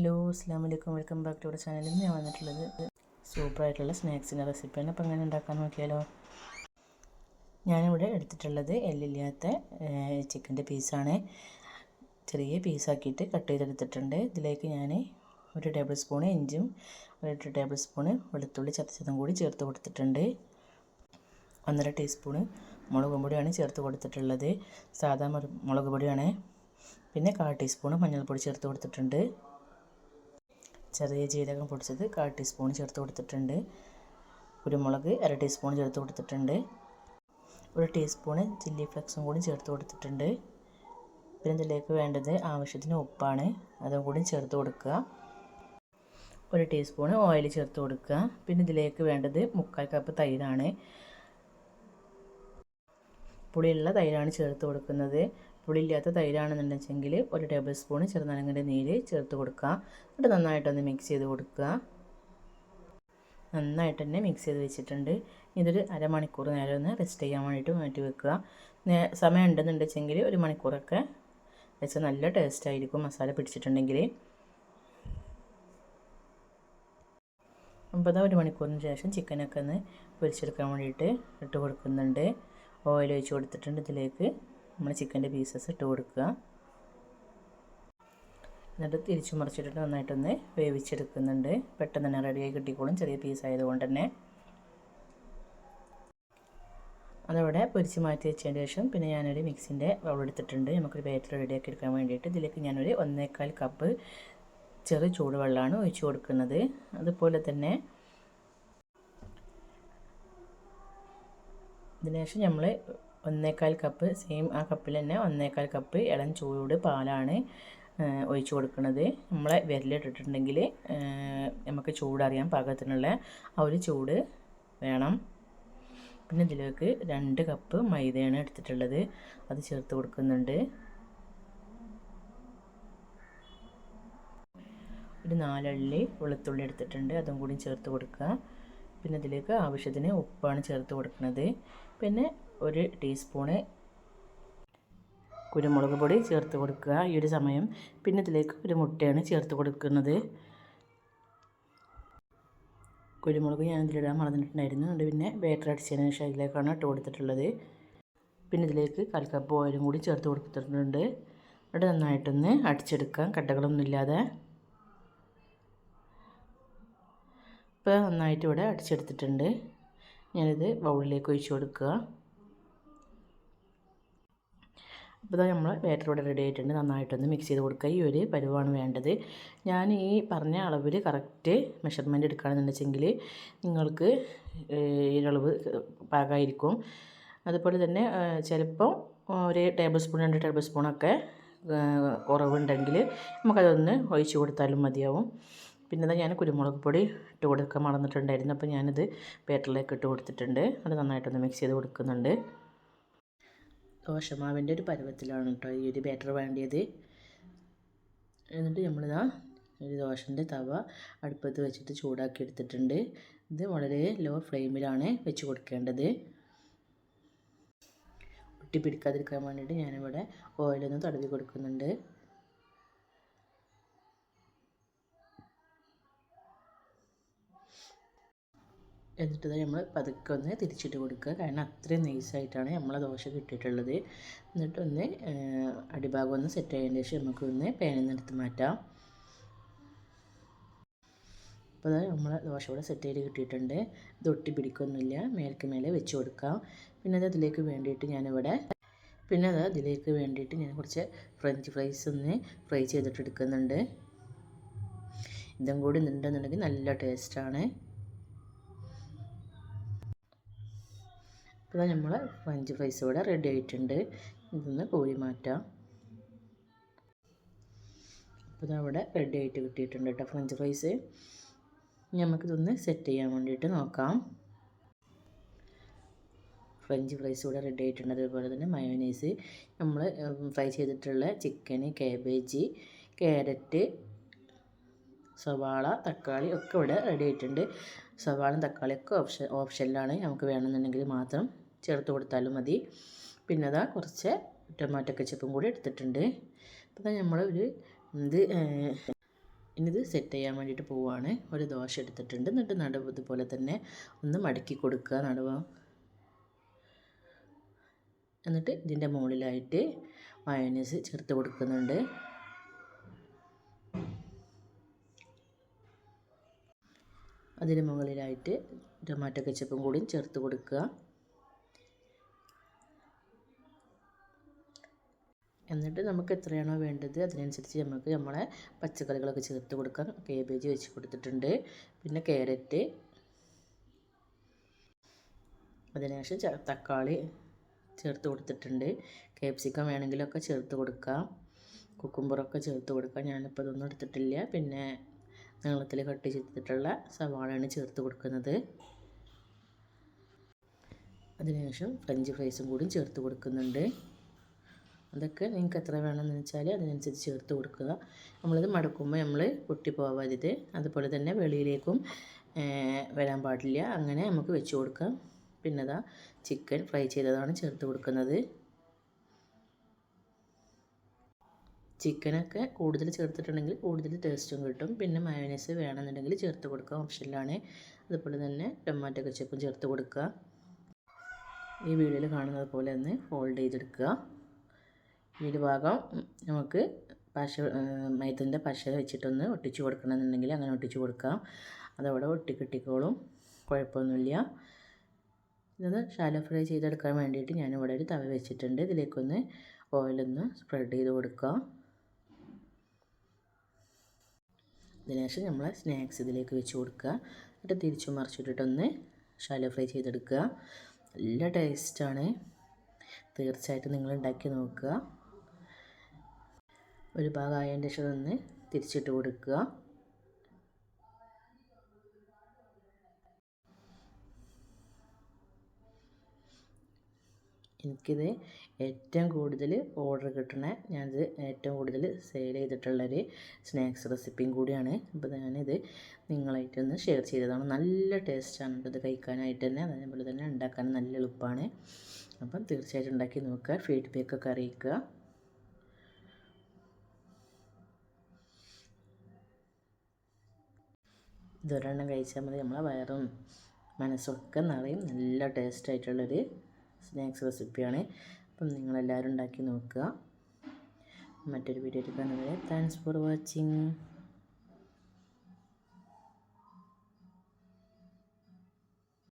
Hello അസ്സാം വലൈക്കും welcome back to ചാനലിൽ ഞാൻ വന്നിട്ടുള്ളത് സൂപ്പറായിട്ടുള്ള സ്നാക്സിന്റെ റെസിപ്പിയാണ്. അപ്പോൾ അങ്ങനെ ഉണ്ടാക്കാൻ നോക്കിയാലോ? ഞാനിവിടെ എടുത്തിട്ടുള്ളത് എല്ലില്ലാത്ത ചിക്കന്റെ പീസാണ്. ചെറിയ പീസാക്കിയിട്ട് കട്ട് ചെയ്തെടുത്തിട്ടുണ്ട്. ഇതിലേക്ക് ഞാൻ ഒരു ടേബിൾ സ്പൂൺ ഇഞ്ചും ഒരു ടേബിൾ സ്പൂണ് വെളുത്തുള്ളി ചതച്ചതും കൂടി ചേർത്ത് കൊടുത്തിട്ടുണ്ട്. ഒന്നര ടീസ്പൂണ് മുളക് പൊടിയാണ് ചേർത്ത് കൊടുത്തിട്ടുള്ളത്. സാധാ മുളക് പൊടിയാണ്. പിന്നെ കാൽ ടീസ്പൂണ് മഞ്ഞൾപ്പൊടി ചേർത്ത് കൊടുത്തിട്ടുണ്ട്. ചെറിയ ജീരകം പൊടിച്ചത് കാൽ ടീസ്പൂൺ ചേർത്ത് കൊടുത്തിട്ടുണ്ട്. കുരുമുളക് അര ടീസ്പൂൺ ചേർത്ത് കൊടുത്തിട്ടുണ്ട്. ഒരു ടീസ്പൂണ് ചില്ലി ഫ്ലെക്സും കൂടി ചേർത്ത് കൊടുത്തിട്ടുണ്ട്. പിന്നെ ഇതിലേക്ക് വേണ്ടത് ആവശ്യത്തിന് ഉപ്പാണ്. അതും കൂടി ചേർത്ത് കൊടുക്കുക. ഒരു ടീസ്പൂൺ ഓയിൽ ചേർത്ത് കൊടുക്കുക. പിന്നെ ഇതിലേക്ക് വേണ്ടത് മുക്കാൽ കപ്പ് തൈരാണ്. പുളിയുള്ള തൈരാണ് ചേർത്ത് കൊടുക്കുന്നത്. പുളിയില്ലാത്ത തൈരാണെന്നുണ്ടെങ്കിൽ ഒരു ടേബിൾ സ്പൂൺ ചെറുനാരങ്ങയുടെ നീര് ചേർത്ത് കൊടുക്കുക. എന്നിട്ട് നന്നായിട്ടൊന്ന് മിക്സ് ചെയ്ത് കൊടുക്കുക. നന്നായിട്ട് തന്നെ മിക്സ് ചെയ്ത് വെച്ചിട്ടുണ്ട്. ഇതൊരു അരമണിക്കൂർ നേരം ഒന്ന് റെസ്റ്റ് ചെയ്യാൻ വേണ്ടിയിട്ട് മാറ്റി വെക്കുക. സമയം ഉണ്ടെന്നുണ്ടെങ്കിൽ ഒരു മണിക്കൂറൊക്കെ വെച്ച നല്ല ടേസ്റ്റ് ആയിരിക്കും മസാല പിടിച്ചിട്ടുണ്ടെങ്കിൽ. അപ്പോൾ ഒരു മണിക്കൂറിന് ശേഷം ചിക്കനൊക്കെ ഒന്ന് പൊരിച്ചെടുക്കാൻ വേണ്ടിയിട്ട് ഇട്ട് കൊടുക്കുന്നുണ്ട്. ഓയിൽ ഒഴിച്ച് കൊടുത്തിട്ടുണ്ട് ഇതിലേക്ക്. നമ്മൾ ചിക്കന്റെ പീസസ് ഇട്ട് കൊടുക്കുക. എന്നിട്ട് തിരിച്ചു മറിച്ചിട്ടിട്ട് നന്നായിട്ടൊന്ന് വേവിച്ചെടുക്കുന്നുണ്ട്. പെട്ടെന്ന് തന്നെ റെഡിയായി കിട്ടിക്കോളും. ചെറിയ പീസ് ആയതുകൊണ്ട് തന്നെ. അതവിടെ പൊരിച്ച് മാറ്റി വെച്ചതിന് ശേഷം പിന്നെ ഞാനൊരു മിക്സിന്റെ എടുത്തിട്ടുണ്ട്. നമുക്കൊരു ബാറ്റർ റെഡിയാക്കി എടുക്കാൻ വേണ്ടിയിട്ട് ഇതിലേക്ക് ഞാനൊരു ഒന്നേക്കാൽ കപ്പ് ചെറു ചൂടുവെള്ളമാണ് ഒഴിച്ച് കൊടുക്കുന്നത്. അതുപോലെ തന്നെ അതിനുശേഷം നമ്മൾ ഒന്നേക്കാൽ കപ്പ് സെയിം ആ കപ്പിൽ തന്നെ ഒന്നേക്കാൽ കപ്പ് ഇളം ചൂട് പാലാണ് ഒഴിച്ചു കൊടുക്കുന്നത്. നമ്മളെ വിരലിട്ടിട്ടുണ്ടെങ്കിൽ നമുക്ക് ചൂടറിയാൻ പാകത്തിനുള്ള ആ ഒരു ചൂട് വേണം. പിന്നെ ഇതിലേക്ക് രണ്ട് കപ്പ് മൈദയാണ് എടുത്തിട്ടുള്ളത്. അത് ചേർത്ത് കൊടുക്കുന്നുണ്ട്. ഒരു നാലള്ളി വെളുത്തുള്ളി എടുത്തിട്ടുണ്ട്. അതും കൂടി ചേർത്ത് കൊടുക്കുക. പിന്നെ ഇതിലേക്ക് ആവശ്യത്തിന് ഉപ്പാണ് ചേർത്ത് കൊടുക്കുന്നത്. പിന്നെ ഒരു ടീസ്പൂണ് കുരുമുളക് പൊടി ചേർത്ത് കൊടുക്കുക ഈ ഒരു സമയം. പിന്നെ ഇതിലേക്ക് ഒരു മുട്ടയാണ് ചേർത്ത് കൊടുക്കുന്നത്. കുരുമുളക് ഞാൻ ഇതിലിടാൻ മറന്നിട്ടുണ്ടായിരുന്നു. അതുകൊണ്ട് പിന്നെ ബാറ്റർ അടിച്ചതിന് ശേഷം ഇതിലേക്കാണ് ഇട്ട് കൊടുത്തിട്ടുള്ളത്. പിന്നെ ഇതിലേക്ക് കൽക്കപ്പ് ഓയിലും കൂടി ചേർത്ത് കൊടുത്തിട്ടുണ്ട്. അവിടെ നന്നായിട്ടൊന്ന് അടിച്ചെടുക്കാം. കട്ടകളൊന്നും ഇല്ലാതെ. ഇപ്പോൾ നന്നായിട്ട് ഇവിടെ അടിച്ചെടുത്തിട്ടുണ്ട്. ഞാനിത് ബൗളിലേക്ക് ഒഴിച്ച് കൊടുക്കുക. അപ്പോൾ നമ്മൾ ബാറ്റർ ഇവിടെ റെഡി ആയിട്ടുണ്ട്. നന്നായിട്ടൊന്ന് മിക്സ് ചെയ്ത് കൊടുക്കുക. ഈ ഒരു പരുവാണ് വേണ്ടത്. ഞാൻ ഈ പറഞ്ഞ അളവിൽ കറക്റ്റ് മെഷർമെന്റ് എടുക്കുകയാണെന്നുണ്ടെങ്കിൽ നിങ്ങൾക്ക് ഈ അളവ് പാകമായിരിക്കും. അതുപോലെ തന്നെ ചിലപ്പോൾ ഒരു ടേബിൾ സ്പൂൺ രണ്ട് ടേബിൾ സ്പൂണൊക്കെ കുറവുണ്ടെങ്കിൽ നമുക്കതൊന്ന് ഒഴിച്ചു കൊടുത്താലും മതിയാവും. പിന്നെ ഞാൻ കുരുമുളക് പൊടി ഇട്ട് കൊടുക്കാൻ മറന്നിട്ടുണ്ടായിരുന്നു. അപ്പോൾ ഞാനിത് ബാറ്ററിലേക്ക് ഇട്ട് കൊടുത്തിട്ടുണ്ട്. അത് നന്നായിട്ടൊന്ന് മിക്സ് ചെയ്ത് കൊടുക്കുന്നുണ്ട്. ദോശമാവിന്റെ ഒരു പരുവത്തിലാണ് കേട്ടോ ഈ ഒരു ബാറ്റർ വേണ്ടിയത്. എന്നിട്ട് നമ്മളിതാ ഒരു ദോശന്റെ തവ അടുപ്പത്ത് വെച്ചിട്ട് ചൂടാക്കി എടുത്തിട്ടുണ്ട്. ഇത് വളരെ ലോ ഫ്ലെയിമിലാണ് വെച്ച് കൊടുക്കേണ്ടത്. ഒട്ടി പിടിക്കാതിരിക്കാൻ വേണ്ടിയിട്ട് ഞാനിവിടെ ഓയിലൊന്ന് തടവി കൊടുക്കുന്നുണ്ട്. എന്നിട്ട് നമ്മൾ പതുക്കെ ഒന്ന് തിരിച്ചിട്ട് കൊടുക്കുക. കാരണം അത്രയും നൈസായിട്ടാണ് നമ്മൾ ദോശ കിട്ടിയിട്ടുള്ളത്. എന്നിട്ടൊന്ന് അടിഭാഗം ഒന്ന് സെറ്റ് ആയതിന് ശേഷം നമുക്കൊന്ന് പാനിൽ നിന്ന് എടുത്ത് മാറ്റാം. അപ്പോൾ നമ്മൾ ദോശ ഇവിടെ സെറ്റ് ചെയ്ത് കിട്ടിയിട്ടുണ്ട്. ഇത് ഒട്ടി പിടിക്കൊന്നുമില്ല. മേൽക്ക് മേലെ വെച്ച് കൊടുക്കാം. പിന്നെ അത് അതിലേക്ക് വേണ്ടിയിട്ട് ഞാനിവിടെ പിന്നെ അത് അതിലേക്ക് വേണ്ടിയിട്ട് ഞാൻ കുറച്ച് ഫ്രഞ്ച് ഫ്രൈസ് ഒന്ന് ഫ്രൈ ചെയ്തിട്ട് എടുക്കുന്നുണ്ട്. ഇതും കൂടി ഉണ്ടെന്നുണ്ടെങ്കിൽ നല്ല ടേസ്റ്റാണ് ഇപ്പോൾ നമ്മൾ ഫ്രഞ്ച് ഫ്രൈസ് ഇവിടെ റെഡി ആയിട്ടുണ്ട്. ഇതൊന്ന് കോഴി മാറ്റാം. അപ്പോൾ അവിടെ റെഡി ആയിട്ട് കിട്ടിയിട്ടുണ്ട് കേട്ടോ ഫ്രഞ്ച് ഫ്രൈസ്. നമുക്കിതൊന്ന് സെറ്റ് ചെയ്യാൻ വേണ്ടിയിട്ട് നോക്കാം. ഫ്രഞ്ച് ഫ്രൈസ് ഇവിടെ റെഡി ആയിട്ടുണ്ട്. അതുപോലെ തന്നെ മയോനൈസ് നമ്മൾ ഫ്രൈ ചെയ്തിട്ടുള്ള ചിക്കന് കാബേജ് ക്യാരറ്റ് സവാള തക്കാളി ഒക്കെ ഇവിടെ റെഡി ആയിട്ടുണ്ട്. സവാളയും തക്കാളിയൊക്കെ ഓപ്ഷൻ ഓപ്ഷനിലാണ് നമുക്ക് വേണമെന്നുണ്ടെങ്കിൽ മാത്രം ചേർത്ത് കൊടുത്താലും മതി. പിന്നെ അതാ കുറച്ച് ടൊമാറ്റോ കെച്ചപ്പും കൂടി എടുത്തിട്ടുണ്ട്. അപ്പോൾ നമ്മൾ ഒരു ഇത് ഇനിത് സെറ്റ് ചെയ്യാൻ വേണ്ടിയിട്ട് പോവുകയാണ് ഒരു ദോശ എടുത്തിട്ടുണ്ട്. എന്നിട്ട് നടുവ് ഇതുപോലെ തന്നെ ഒന്ന് മടക്കി കൊടുക്കുക നടുവ്. എന്നിട്ട് ഇതിന്റെ മുകളിലായിട്ട് മയോനീസ് ചേർത്ത് കൊടുക്കുന്നുണ്ട്. അതിന് മുകളിലായിട്ട് ടൊമാറ്റോ കെച്ചപ്പും കൂടിയും ചേർത്ത് കൊടുക്കുക. എന്നിട്ട് നമുക്ക് എത്രയാണോ വേണ്ടത് അതിനനുസരിച്ച് നമുക്ക് നമ്മളെ പച്ചക്കറികളൊക്കെ ചേർത്ത് കൊടുക്കാം. കേബേജ് വെച്ച് കൊടുത്തിട്ടുണ്ട്. പിന്നെ ക്യാരറ്റ് അതിനുശേഷം തക്കാളി ചേർത്ത് കൊടുത്തിട്ടുണ്ട്. കാപ്സിക്കം വേണമെങ്കിലൊക്കെ ചേർത്ത് കൊടുക്കാം. കുക്കുംബറൊക്കെ ചേർത്ത് കൊടുക്കാം. ഞാനിപ്പോൾ ഇതൊന്നും എടുത്തിട്ടില്ല. പിന്നെ നീളത്തിൽ കട്ട് ചെയ്തിട്ടുള്ള സവാളയാണ് ചേർത്ത് കൊടുക്കുന്നത്. അതിനുശേഷം ഫ്രഞ്ച് ഫ്രൈസും കൂടി ചേർത്ത് കൊടുക്കുന്നുണ്ട്. അതൊക്കെ നിങ്ങൾക്ക് എത്ര വേണമെന്ന് വെച്ചാൽ അതിനനുസരിച്ച് ചേർത്ത് കൊടുക്കുക. നമ്മളിത് മടക്കുമ്പോൾ നമ്മൾ പൊട്ടി പോവാതിത് അതുപോലെ തന്നെ വെളിയിലേക്കും വരാൻ പാടില്ല. അങ്ങനെ നമുക്ക് വെച്ച് കൊടുക്കാം. പിന്നെ അതാ ചിക്കൻ ഫ്രൈ ചെയ്തതാണ് ചേർത്ത് കൊടുക്കുന്നത്. ചിക്കനൊക്കെ കൂടുതൽ ചേർത്തിട്ടുണ്ടെങ്കിൽ കൂടുതൽ ടേസ്റ്റും കിട്ടും. പിന്നെ മയോനൈസ് വേണമെന്നുണ്ടെങ്കിൽ ചേർത്ത് കൊടുക്കുക ഓപ്ഷനിലാണ് അതുപോലെ തന്നെ ടൊമാറ്റോ കച്ചപ്പും ചേർത്ത് കൊടുക്കുക. ഈ വീഡിയോയിൽ കാണുന്നത് പോലെ ഒന്ന് ഫോൾഡ് ചെയ്തെടുക്കുക. ഈ ഒരു ഭാഗം നമുക്ക് പശ മൈദന്റെ പശ വെച്ചിട്ടൊന്ന് ഒട്ടിച്ച് കൊടുക്കണമെന്നുണ്ടെങ്കിൽ അങ്ങനെ ഒട്ടിച്ച് കൊടുക്കാം. അതവിടെ ഒട്ടിക്കിട്ടിക്കോളും കുഴപ്പമൊന്നുമില്ല. ഇതൊന്ന് ഷാലോ ഫ്രൈ ചെയ്തെടുക്കാൻ വേണ്ടിയിട്ട് ഞാനിവിടെ ഒരു തവ വെച്ചിട്ടുണ്ട്. ഇതിലേക്കൊന്ന് ഓയിലൊന്ന് സ്പ്രെഡ് ചെയ്ത് കൊടുക്കാം. അതിനുശേഷം നമ്മൾ സ്നാക്സ് ഇതിലേക്ക് വെച്ച് കൊടുക്കുക. എന്നിട്ട് തിരിച്ചു മറിച്ചിട്ടിട്ടൊന്ന് ഷാലോ ഫ്രൈ ചെയ്തെടുക്കുക. നല്ല ടേസ്റ്റാണ് തീർച്ചയായിട്ടും നിങ്ങൾ ഉണ്ടാക്കി നോക്കുക. ഒരു ഭാഗം ആയതിന്റെ ശേഷം ഒന്ന് തിരിച്ചിട്ട് കൊടുക്കുക. എനിക്കിത് ഏറ്റവും കൂടുതൽ ഓർഡർ കിട്ടണ ഞാനിത് ഏറ്റവും കൂടുതൽ സെയിൽ ചെയ്തിട്ടുള്ളൊരു സ്നാക്സ് റെസിപ്പിയും കൂടിയാണ്. അപ്പോൾ ഞാനിത് നിങ്ങളായിട്ടൊന്ന് ഷെയർ ചെയ്തതാണ്. നല്ല ടേസ്റ്റാണ് ഇത് കഴിക്കാനായിട്ട് തന്നെ. അതേപോലെ തന്നെ ഉണ്ടാക്കാൻ നല്ല എളുപ്പമാണ്. അപ്പം തീർച്ചയായിട്ടും ഉണ്ടാക്കി നോക്കുക. ഫീഡ്ബാക്കൊക്കെ അറിയിക്കുക. ഇതൊരെണ്ണം കഴിച്ചാൽ മതി. നമ്മളെ വയറും മനസ്സൊക്കെ നിറയും. നല്ല ടേസ്റ്റ് ആയിട്ടുള്ളൊരു സ്നാക്സ് റെസിപ്പിയാണ് അപ്പം നിങ്ങളെല്ലാവരും ഉണ്ടാക്കി നോക്കുക. മറ്റൊരു വീഡിയോയിൽ കാണുന്നത് താങ്ക്സ് ഫോർ വാച്ചിങ്